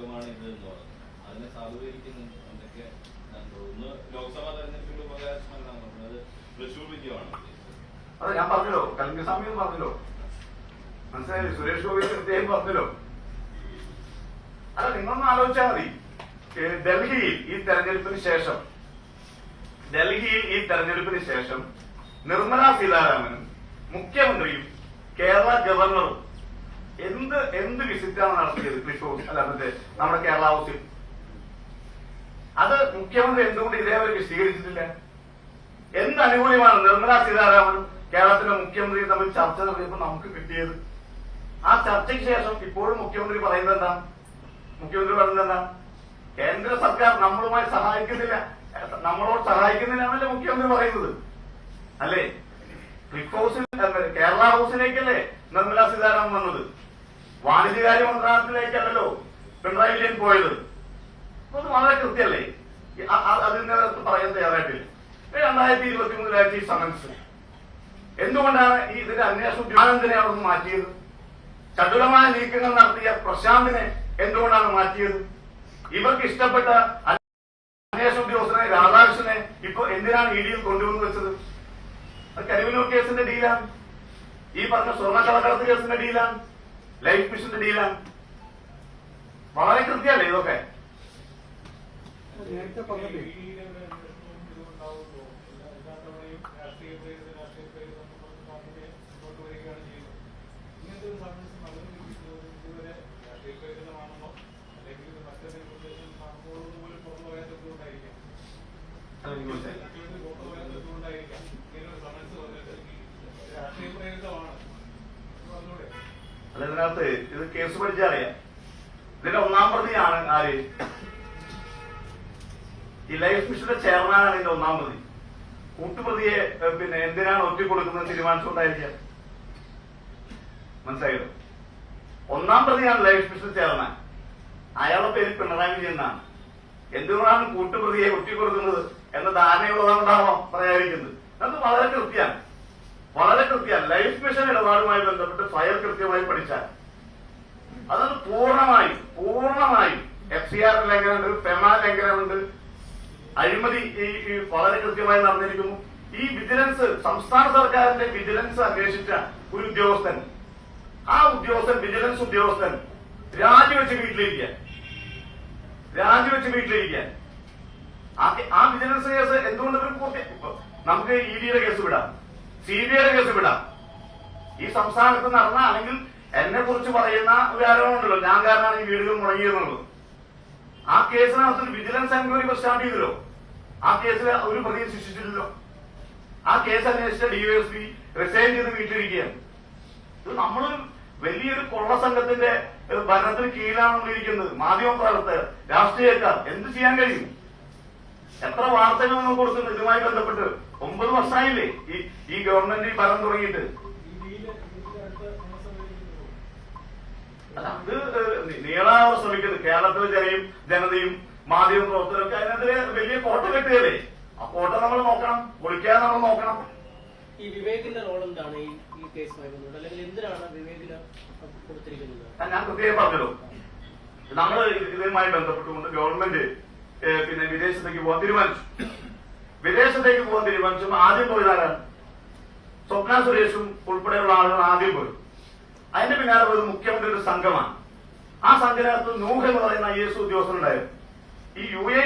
ഭാഗമാണ് ഇത് എന്ന് പറഞ്ഞു അതിനെ സാധൂകരിക്കുന്ന. എന്തൊക്കെ? ഒന്ന് ലോക്സഭാ തെരഞ്ഞെടുപ്പിന്റെ ഉപകാരസ്മരണമാണ് പറഞ്ഞത് തൃശൂർ വിജയമാണ്. അതെ ഞാൻ പറഞ്ഞല്ലോ. കലിംഗസ്വാമി പറഞ്ഞല്ലോ. മനസ്സിലായി? സുരേഷ് ഗോപി പ്രത്യേകം പറഞ്ഞല്ലോ. അല്ല നിങ്ങളൊന്ന് ആലോചിച്ചാൽ മതി. ഡൽഹിയിൽ ഈ തെരഞ്ഞെടുപ്പിന് ശേഷം ഡൽഹിയിൽ ഈ തെരഞ്ഞെടുപ്പിന് ശേഷം നിർമ്മല സീതാരാമനും മുഖ്യമന്ത്രിയും കേരള ഗവർണറും എന്ത് എന്ത് വിസിറ്റാണ് നടത്തിയത് ഹൗസ് അല്ല മറ്റേ നമ്മുടെ കേരള ഹൗസിൽ? അത് മുഖ്യമന്ത്രി എന്തുകൊണ്ട് ഇതേവരെ വിശദീകരിച്ചിട്ടില്ല? എന്ത് അനുകൂലമാണ് നിർമ്മല സീതാരാമൻ കേരളത്തിലെ മുഖ്യമന്ത്രി തമ്മിൽ ചർച്ച നടത്തിയപ്പോൾ നമുക്ക് കിട്ടിയത്? ആ ചർച്ചയ്ക്ക് ശേഷം ഇപ്പോഴും മുഖ്യമന്ത്രി പറയുന്നത് എന്താ? മുഖ്യമന്ത്രി പറയുന്നത് എന്താ? കേന്ദ്ര സർക്കാർ നമ്മളുമായി സഹായിക്കുന്നില്ല. നമ്മളോട് സഹായിക്കുന്നില്ല മുഖ്യമന്ത്രി പറയുന്നത്. അല്ലേ? ക്ലിഫ് ഹൗസിൽ കേരള ഹൗസിലേക്കല്ലേ നിർമ്മല സീതാരാമൻ വന്നത്? വാണിജ്യകാര്യ മന്ത്രാലയത്തിലേക്കല്ലല്ലോ. പിണറായി വിജയൻ പോയത്. അത് വളരെ അ- അതിനകത്ത് പറയാൻ തയ്യാറായിട്ടില്ല. രണ്ടായിരത്തി ഇരുപത്തി മൂന്നിലായിട്ട് ഈ സമൻസ്. എന്തുകൊണ്ടാണ് ഈ ഇതിന്റെ അന്വേഷണം ആനന്ദിനെ അവിടെ മാറ്റിയത്? ചടുലമായ നീക്കങ്ങൾ നടത്തിയ പ്രശാന്തിനെ എന്തുകൊണ്ടാണ് മാറ്റിയത്? ഇവർക്ക് ഇഷ്ടപ്പെട്ട അന്വേഷണ ഉദ്യോഗസ്ഥനെ രാധാകൃഷ്ണനെ ഇപ്പൊ എന്തിനാണ് ഇ ഡിയിൽ കൊണ്ടുവന്ന് വെച്ചത്? അത് കരിവന്നൂർ കേസിന്റെ ഡീലാണ്. ഈ പറഞ്ഞ സ്വർണക്കള്ളക്കടത്ത് കേസിന്റെ ഡീലാണ്. ലൈഫ് മിഷന്റെ ഡീലാണ് വളരെ കൃത്യമല്ലേ ഇതൊക്കെ നേരത്തെ പറഞ്ഞില്ലേ ഇതിനകത്ത് ഇത് കേസ് പഠിച്ചാൽ അറിയാം ഇതിന്റെ ഒന്നാം പ്രതിയാണ് ആര്? ഈ ലൈഫ് മിഷന്റെ ചെയർമാനാണ് ഇതിന്റെ ഒന്നാം പ്രതി. കൂട്ടുപ്രതിയെ പിന്നെ എന്തിനാണ് ഒറ്റ കൊടുക്കുന്നത് തീരുമാനിച്ചുകൊണ്ടായിരിക്കാം മനസ്സിലായോ? ഒന്നാം പ്രതിയാണ് ലൈഫ് മിഷൻ ചെയർമാൻ. അയാളുടെ പേര് പിണറായി വിജയൻ എന്നാണ്. എന്തുകൊണ്ടാണ് കൂട്ടുപ്രതിയെ ഒറ്റ കൊടുക്കുന്നത് എന്ന ധാരണയുള്ളതുകൊണ്ടാണോ പറയാതിരിക്കുന്നത്? അത് വളരെ കൃത്യമാണ്. വളരെ കൃത്യ. ലൈഫ് മിഷൻ ഇടപാടുമായി ബന്ധപ്പെട്ട് ഫയൽ കൃത്യമായി പഠിച്ചാൽ. അതൊന്ന് പൂർണമായി പൂർണമായി എഫ് സി ആർ ലംഘനമുണ്ട് പെമ ലംഘനമുണ്ട്. അഴിമതി ഈ വളരെ കൃത്യമായി നടന്നിരിക്കുന്നു. ഈ വിജിലൻസ് സംസ്ഥാന സർക്കാരിന്റെ വിജിലൻസ് അന്വേഷിച്ച ഒരു ഉദ്യോഗസ്ഥൻ ആ ഉദ്യോഗസ്ഥൻ വിജിലൻസ് ഉദ്യോഗസ്ഥൻ രാജിവെച്ച് വീട്ടിലിരിക്കാൻ രാജിവെച്ച് വീട്ടിലിരിക്കാൻ ആ വിജിലൻസ് കേസ് എന്തുകൊണ്ട് നമുക്ക് ഇ ഡിയുടെ കേസ് വിടാം. സി ബി ഐയുടെ കേസ് വിടാം. ഈ സംസ്ഥാനത്ത് നടന്ന അല്ലെങ്കിൽ എന്നെ കുറിച്ച് പറയുന്ന ഒരു ആരോപണമുണ്ടല്ലോ ഞാൻ കാരണമാണ് ഈ വീടുകൾ മുടങ്ങിയിരുന്നത്. ആ കേസിനകത്ത് വിജിലൻസ് എൻക്വയറി സ്റ്റാർട്ട് ചെയ്തല്ലോ. ആ കേസിൽ ഒരു പ്രതിയെ ശിക്ഷിച്ചില്ലല്ലോ ആ കേസ് അന്വേഷിച്ച ഡിവൈഎസ്പി റിസൈൻ ചെയ്ത് വീട്ടിലിരിക്കുകയാണ്. ഇത് നമ്മൾ വലിയൊരു കൊള്ള സംഘത്തിന്റെ ഭരണത്തിന് കീഴിലാണ് നമ്മളിരിക്കുന്നത് മാധ്യമ പ്രവർത്തകർ രാഷ്ട്രീയക്കാർ. എന്ത് ചെയ്യാൻ കഴിയും? എത്ര വാർത്തകൾ നമ്മൾ കൊടുക്കുന്നു ഇതുമായി ബന്ധപ്പെട്ട്. ഒമ്പത് വർഷമായില്ലേ? ഈ ഈ ഗവൺമെന്റ് ഈ ഭരണം തുടങ്ങിയിട്ട്. അത് നീളാവാൻ ശ്രമിക്കുന്നത്. കേരളത്തിലെ ജനയും ജനതയും മാധ്യമ പ്രവർത്തകരൊക്കെ അതിനെതിരെ വലിയ കോട്ട കെട്ടുകയല്ലേ ആ കോട്ട നമ്മൾ നോക്കണം. പൊളിക്കാതെ നമ്മൾ നോക്കണം. ഈ വിവേകിന്റെ റോൾ എന്താണ് ഈ കേസ് കേസുമായി ബന്ധപ്പെട്ട് അല്ലെങ്കിൽ എന്തിനാണ് വിവേകിന് കൊടുത്തിരിക്കുന്നത്? ഞാൻ പ്രത്യേകം പറഞ്ഞല്ലോ. നമ്മൾ ഇതുമായി ബന്ധപ്പെട്ടുകൊണ്ട് ഗവൺമെന്റ് പിന്നെ വിദേശത്തേക്ക് പോകാൻ തീരുമാനിച്ചു. വിദേശത്തേക്ക് പോകാൻ തീരുമാനിച്ചു ആദ്യം പോയതാരാണ് സ്വപ്ന സുരേഷും ഉൾപ്പെടെയുള്ള ആളുകൾ ആദ്യം പോയി. അതിന്റെ പിന്നാലെ പോയത് മുഖ്യമന്ത്രിയുടെ സംഘമാണ്. ആ സംഘത്തിനകത്ത് നൂഹ് എന്ന് പറയുന്ന ഐ എസ് ഉദ്യോഗസ്ഥനുണ്ടായിരുന്നു. ഈ യു എ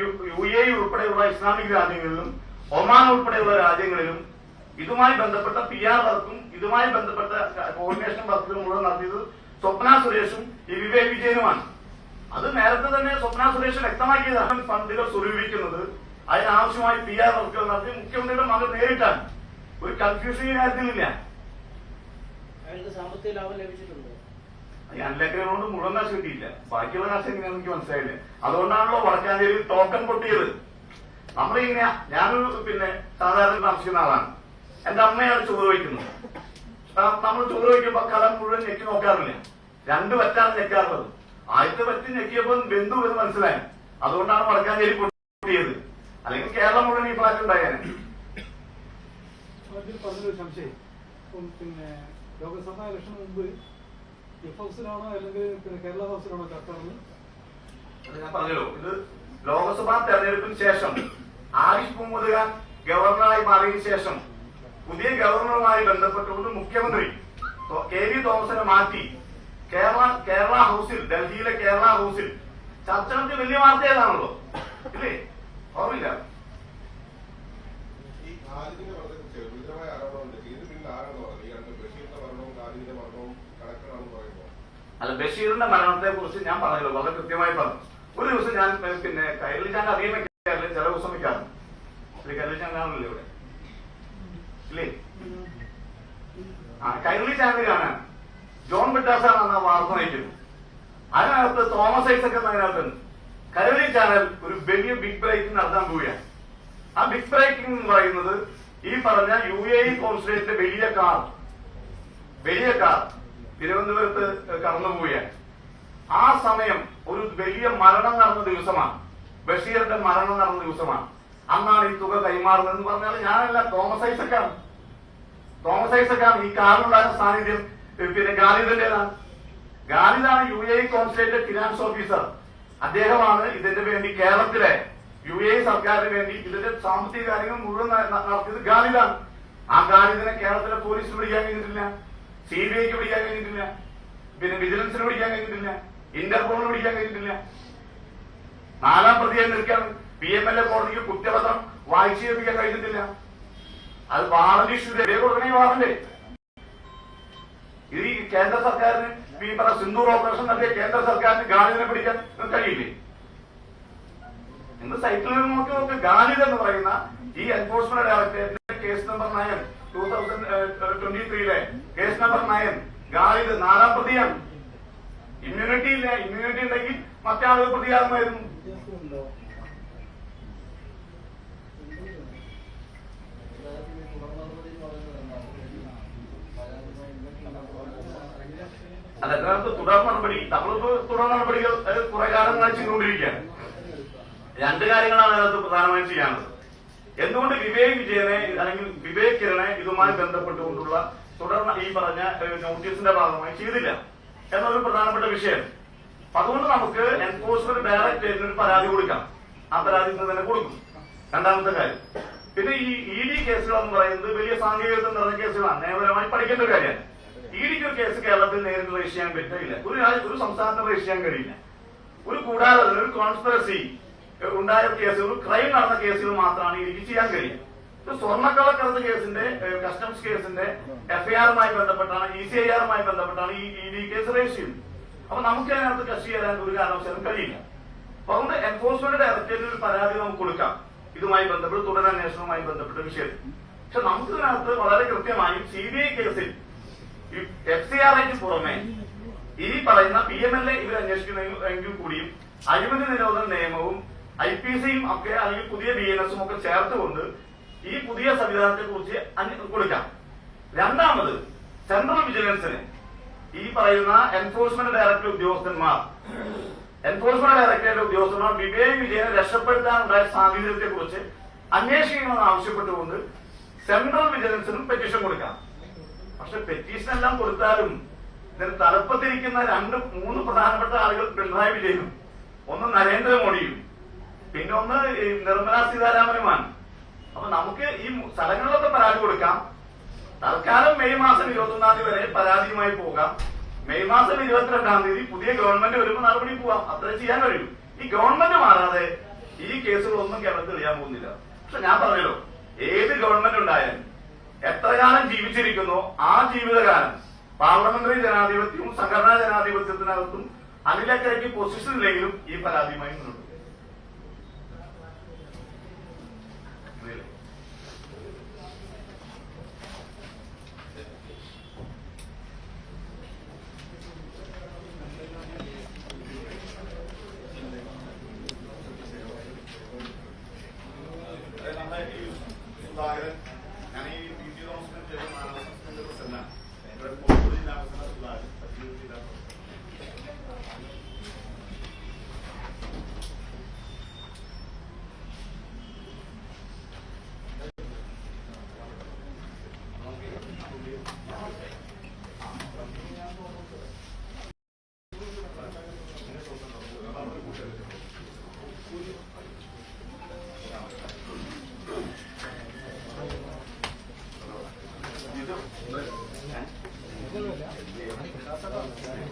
യു എ ഉൾപ്പെടെയുള്ള ഇസ്ലാമിക് രാജ്യങ്ങളിലും ഒമാൻ ഉൾപ്പെടെയുള്ള രാജ്യങ്ങളിലും ഇതുമായി ബന്ധപ്പെട്ട പി ആർ വർക്കും ഇതുമായി ബന്ധപ്പെട്ട കോർഡിനേഷൻ വർക്കുകളും മുഴുവൻ നടത്തിയത് സ്വപ്ന സുരേഷും ഈ വിവേക് വിജയനുമാണ്. അത് നേരത്തെ തന്നെ സ്വപ്ന സുരേഷ് വ്യക്തമാക്കിയതാണ്. ഫണ്ടുകൾ സ്വരൂപിക്കുന്നത് അതിനാവശ്യമായി പി ആർ വർക്കുകൾ നടത്തി മുഖ്യമന്ത്രിയുടെ മകൻ നേരിട്ടാണ്. ഒരു കൺഫ്യൂഷൻ ആയിരുന്നില്ല സാമ്പത്തിക ലാഭം ലഭിച്ചിട്ടുണ്ടോ? മുഴുവൻ കാശ് കിട്ടിയില്ല. ബാക്കിയുള്ള കാശ് എങ്ങനെയാണെന്ന് എനിക്ക് മനസ്സിലായില്ല. അതുകൊണ്ടാണല്ലോ വടക്കാഞ്ചേരി ടോക്കൺ പൊട്ടിയത്. നമ്മളിങ്ങനെ ഞാനൊരു പിന്നെ സാധാരണ താമസിക്കുന്ന ആളാണ്. എന്റെ അമ്മയാണ് ചോറ് വയ്ക്കുന്നത് നമ്മൾ ചോറ് വയ്ക്കുമ്പോ കലം മുഴുവൻ ഞെക്കി നോക്കാറില്ല. രണ്ട് വറ്റാണ് ഞെക്കാറുള്ളത്. ആദ്യത്തെ വറ്റ് ഞെക്കിയപ്പോൾ ബന്ധു എന്ന് മനസ്സിലായി. അതുകൊണ്ടാണ് വടക്കാഞ്ചേരി പൊട്ടിയത്. അല്ലെങ്കിൽ കേരളം മുഴുവൻ ഈ ഫ്ലാറ്റ് ഉണ്ടായേനെ. പറഞ്ഞൊരു സംശയം. ഇപ്പം പിന്നെ ലോകസഭാ ഇലക്ഷന് മുമ്പ് എഫ് ഹൗസിലാണോ അല്ലെങ്കിൽ പിന്നെ കേരള ഹൗസിലാണോ ചർച്ച ഞാൻ പറഞ്ഞല്ലോ. ഇത് ലോക്സഭാ തെരഞ്ഞെടുപ്പിന് ശേഷം ആരിഫ് മുഹമ്മദ് ഖാൻ ഗവർണറായി മാറിയതിനു ശേഷം പുതിയ ഗവർണറുമായി ബന്ധപ്പെട്ടുകൊണ്ട് മുഖ്യമന്ത്രി കെ വി തോമസിനെ മാറ്റി കേരള കേരള ഹൗസിൽ ഡൽഹിയിലെ കേരള ഹൗസിൽ ചർച്ച നടത്തിയ വലിയ വാർത്ത ഏതാണല്ലോ? ഇല്ലേ? ബഷീറിന്റെ മരണത്തെ കുറിച്ച് ഞാൻ പറഞ്ഞല്ലോ വളരെ കൃത്യമായി പറഞ്ഞു. ഒരു ദിവസം ഞാൻ പിന്നെ കൈരളി ചാൻ അധികം വെക്കാറില്ല ചില ദിവസം വെക്കാറുണ്ട്. ശ്രീ കൈരളി ചാൻ കാണുന്നില്ല ഇവിടെ? ഇല്ലേ? ആ കൈരളി ചാനൽ കാണാൻ. ജോൺ ബിട്ടാസാണ് വാർത്ത നയിക്കുന്നത്. അതിനകത്ത് തോമസ് ഐസക് എന്ന അതിനകത്തുണ്ട് കൈരളി ചാനൽ ഒരു വലിയ ബിഗ് ബ്രേക്ക് നടത്താൻ പോവുകയാണ്. ആ ബിഗ് ബ്രേക്കിംഗ് എന്ന് പറയുന്നത് ഈ പറഞ്ഞ യു എ ഇ കോൺസുലേറ്റിന്റെ വലിയ കാർ. വലിയ കാർ. തിരുവനന്തപുരത്ത് കടന്നുപോവുകയാണ് ആ സമയം ഒരു വലിയ മരണം നടന്ന ദിവസമാണ്. ബഷീറിന്റെ മരണം നടന്ന ദിവസമാണ്. അന്നാണ് ഈ തുക കൈമാറുന്നത് എന്ന് പറഞ്ഞാൽ ഞാനല്ല തോമസ് ഐസക്കാണ്. തോമസ് ഐസക്കാണ് ഈ കാറിലുണ്ടായിരുന്ന സാന്നിധ്യം. പിന്നെ ഗാലിദിന്റേതാണ്. ഗാലിദാണ് U A consulate finance officer. അദ്ദേഹമാണ് ഇതിന്റെ വേണ്ടി കേരളത്തിലെ യു എ സർക്കാരിന് വേണ്ടി ഇതിന്റെ സാമ്പത്തിക കാര്യങ്ങൾ മുഴുവൻ നടത്തിയത് ഗാലിദാണ്. ആ ഗാലിദിനെ കേരളത്തിലെ പോലീസ് പിടിക്കാൻ കഴിഞ്ഞിട്ടില്ല. സി ബി ഐക്ക് പിടിക്കാൻ കഴിഞ്ഞിട്ടില്ല. പിന്നെ വിജിലൻസിന് പിടിക്കാൻ കഴിഞ്ഞിട്ടില്ല. ഇന്റർപോളിന് പിടിക്കാൻ കഴിഞ്ഞിട്ടില്ല. നാലാം പ്രതിയെ നിൽക്കാൻ പി എം എൽ എ കോടതിക്ക് കുറ്റപത്രം വായിച്ചു കേൾപ്പിക്കാൻ കഴിഞ്ഞിട്ടില്ല. അത് വാറന്റ് ഇഷ്യൂ കൊടുക്കണേ വാറന്റ് ഇത് ഈ കേന്ദ്ര സർക്കാരിന് ഈ പറഞ്ഞ സിന്ദൂർ ഓപ്പറേഷൻ നടത്തിയ കേന്ദ്ര സർക്കാരിന് ഗാന്ധിനെ പിടിക്കാൻ കഴിയില്ലേ? ഇന്ന് സൈറ്റിൽ നിന്ന് നോക്കി നോക്ക്. ഗാലിദ് എന്ന് പറയുന്ന ഈ enforcement ഡയറക്ടറേറ്റിന്റെ case number nine two thousand twenty ത്രീയിലെ case number nine Khalid നാലാം പ്രതിയാണ്. ഇമ്മ്യൂണിറ്റി ഇല്ല. ഇമ്മ്യൂണിറ്റി ഉണ്ടെങ്കിൽ മറ്റേ ആളുകൾ അല്ല ഇതിനകത്ത് തുടർ നടപടി നമ്മളിപ്പോ തുടർ നടപടികൾ കുറെ കാലം ചെയ്തുകൊണ്ടിരിക്കുകയാണ് രണ്ട് കാര്യങ്ങളാണ് അതിനകത്ത് പ്രധാനമായും ചെയ്യാനുള്ളത്. എന്തുകൊണ്ട് വിവേക് വിജയനെ അല്ലെങ്കിൽ വിവേക് കിരണെ ഇതുമായി ബന്ധപ്പെട്ടുകൊണ്ടുള്ള തുടർന്ന് ഈ പറഞ്ഞ നോട്ടീസിന്റെ ഭാഗമായി ചെയ്തില്ല എന്നൊരു പ്രധാനപ്പെട്ട വിഷയം. അതുകൊണ്ട് നമുക്ക് എൻഫോഴ്സ്മെന്റ് ഡയറക്ടറേറ്റിന് ഒരു പരാതി കൊടുക്കാം. ആ പരാതി തന്നെ കൊടുക്കും. രണ്ടാമത്തെ കാര്യം. പിന്നെ ഈ ഇ ഡി കേസുകൾ എന്ന് പറയുന്നത് വലിയ സാങ്കേതികത്വം നിറഞ്ഞ കേസുകളാണ്. നിയമപരമായി പഠിക്കേണ്ട ഒരു കാര്യമാണ്. ഇ ഡിക്ക് ഒരു കേസ് കേരളത്തിൽ നേരിട്ട് രജിസ്റ്റർ ചെയ്യാൻ പറ്റില്ല. ഒരു ഒരു സംസ്ഥാനത്തിന് രജിസ്റ്റർ ചെയ്യാൻ കഴിയില്ല. ഒരു കൂടാതെ ഒരു കോൺസ്പിറസി ഉണ്ടായ കേസുകൾ ക്രൈം നടന്ന കേസുകൾ മാത്രമാണ് എനിക്ക് ചെയ്യാൻ കഴിയുക. സ്വർണക്കളക്കടത്ത് കേസിന്റെ കസ്റ്റംസ് കേസിന്റെ എഫ്ഐആറുമായി ബന്ധപ്പെട്ടാണ് ഇ സി ഐ ആറുമായി ബന്ധപ്പെട്ടാണ് ഈ ഇ ഡി കേസ് രജിസ്റ്റർ ചെയ്യുന്നത്. അപ്പൊ നമുക്ക് അതിനകത്ത് കക്ഷി ചെയ്യാൻ ഒരു കാരണവശാലും കഴിയില്ല. അപ്പൊ അതുകൊണ്ട് എൻഫോഴ്സ്മെന്റ് ഡയറക്ടറേറ്റിൽ ഒരു പരാതി നമുക്ക് കൊടുക്കാം. ഇതുമായി ബന്ധപ്പെട്ട് തുടരന്വേഷണവുമായി ബന്ധപ്പെട്ട വിഷയത്തിൽ. പക്ഷെ നമുക്ക് ഇതിനകത്ത് വളരെ കൃത്യമായും സി ബി ഐ കേസിൽ എഫ് സി ആർ ഐക്ക് പുറമെ ഈ പറയുന്ന പി എം എൽ എ ഇവർ അന്വേഷിക്കണമെങ്കിൽ കൂടിയും അഴിമതി നിരോധന നിയമവും ഐ പി സിയും ഒക്കെ അല്ലെങ്കിൽ പുതിയ ബി എൻ എസും ഒക്കെ ചേർത്തുകൊണ്ട് ഈ പുതിയ സംവിധാനത്തെ കുറിച്ച് കൊടുക്കാം. രണ്ടാമത് സെൻട്രൽ വിജിലൻസിന് ഈ പറയുന്ന എൻഫോഴ്സ്മെന്റ് ഡയറക്ടറേറ്റ് ഉദ്യോഗസ്ഥന്മാർ. എൻഫോഴ്സ്മെന്റ് ഡയറക്ടറേറ്റ് ഉദ്യോഗസ്ഥന്മാർ വിവേക് വിജയനെ രക്ഷപ്പെടുത്താനുണ്ടായ സാഹചര്യത്തെ കുറിച്ച് അന്വേഷിക്കണമെന്ന് ആവശ്യപ്പെട്ടുകൊണ്ട് സെൻട്രൽ വിജിലൻസിനും പെറ്റീഷൻ കൊടുക്കാം. പക്ഷെ പെറ്റീഷൻ എല്ലാം കൊടുത്താലും ഇതിന് തലപ്പത്തിരിക്കുന്ന രണ്ട് മൂന്ന് പ്രധാനപ്പെട്ട ആളുകൾ പിണറായി വിജയനും ഒന്ന് നരേന്ദ്രമോദിയും. പിന്നെ ഒന്ന് ഈ നിർമ്മലാ സീതാരാമനുമാണ് അപ്പൊ നമുക്ക് ഈ സ്ഥലങ്ങളിലൊക്കെ പരാതി കൊടുക്കാം. തൽക്കാലം മെയ് മാസം ഇരുപത്തി ഒന്നാം തീയതി വരെ പരാതിയുമായി പോകാം. മെയ് മാസം ഇരുപത്തിരണ്ടാം തീയതി പുതിയ ഗവൺമെന്റ് വരുമ്പോൾ നടപടി പോവാം. അത്രേ ചെയ്യാൻ കഴിയും. ഈ ഗവൺമെന്റ് മാറാതെ ഈ കേസുകളൊന്നും കേരളത്തിൽ ചെയ്യാൻ പോകുന്നില്ല. പക്ഷെ ഞാൻ പറഞ്ഞല്ലോ ഏത് ഗവൺമെന്റ് ഉണ്ടായാലും എത്ര കാലം ജീവിച്ചിരിക്കുന്നു ആ ജീവിതകാലം പാർലമെന്ററി ജനാധിപത്യവും സംഘടനാ ജനാധിപത്യത്തിനകത്തും അതിലേക്കിറക്കി പൊസിഷൻ ഇല്ലെങ്കിലും ഈ പരാതിയുമായി മുന്നോട്ട്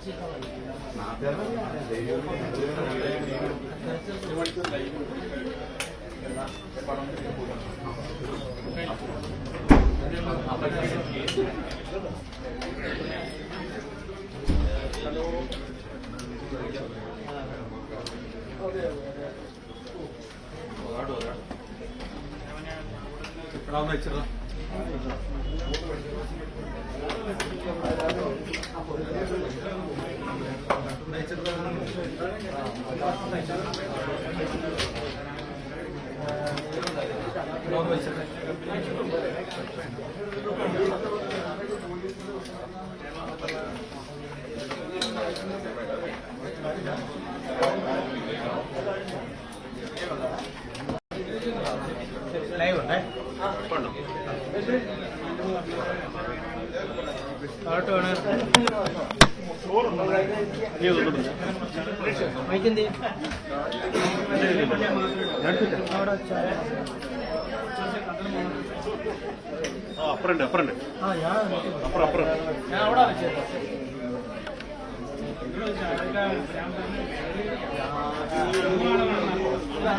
ഇവിടെ വെച്ചിരുന്നു മൈക്കെന്തേ അപ്പുറണ്ട് അപ്പുറണ്ട് അപ്പുറം അപ്പുറം ഞാൻ അവിടെ വെച്ചേക്കാം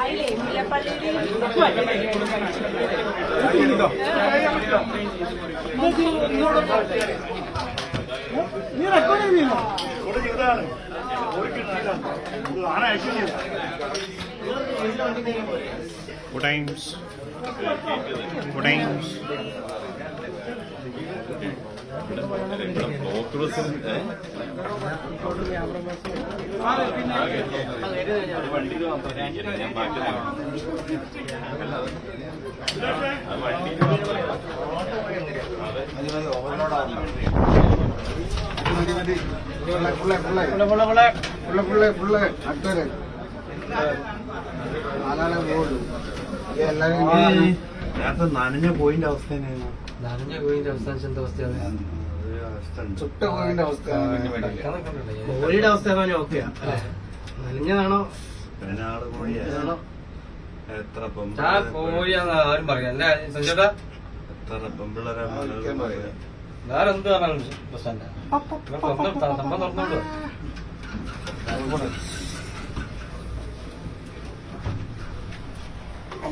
അതിലേ മുല്ലപ്പള്ളിയിൽ നീ റെക്കോർഡ് ചെയ്യുന്നോ ഇവിടെ ചെയ്തതാണ് ഒരു കിട്ടിയതാണ് ഇത് മാത്രമേ നനഞ്ഞ പോയിന്റ് അവസ്ഥ നനഞ്ഞ പോയിന്റ് അവസ്ഥ എന്താ അവസ്ഥയാണ് ചുട്ട പോയിന്റ് അവസ്ഥ. കോഴിയുടെ അവസ്ഥ ഓക്കെ നനഞ്ഞതാണോ? എത്ര കോഴിയാന്ന് ആരും പറയാം അല്ലേ സഞ്ജേട്ടാ എത്ര പെമ്പിള്ളേരാ വേറെ എന്ത് പറഞ്ഞാലും പ്രശ്നമില്ല. സംഭവം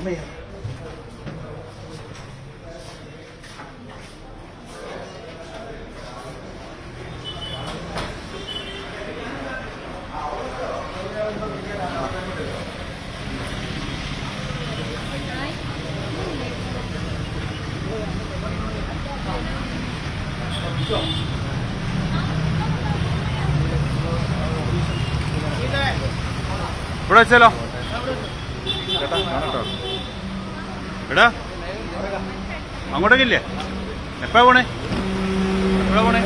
തുറന്നോളൂ ഇവിടെ വെച്ചാലോ എടാ അങ്ങോട്ടേക്കില്ലേ എപ്പോഴാ പോണേ എപ്പോഴാ പോണേ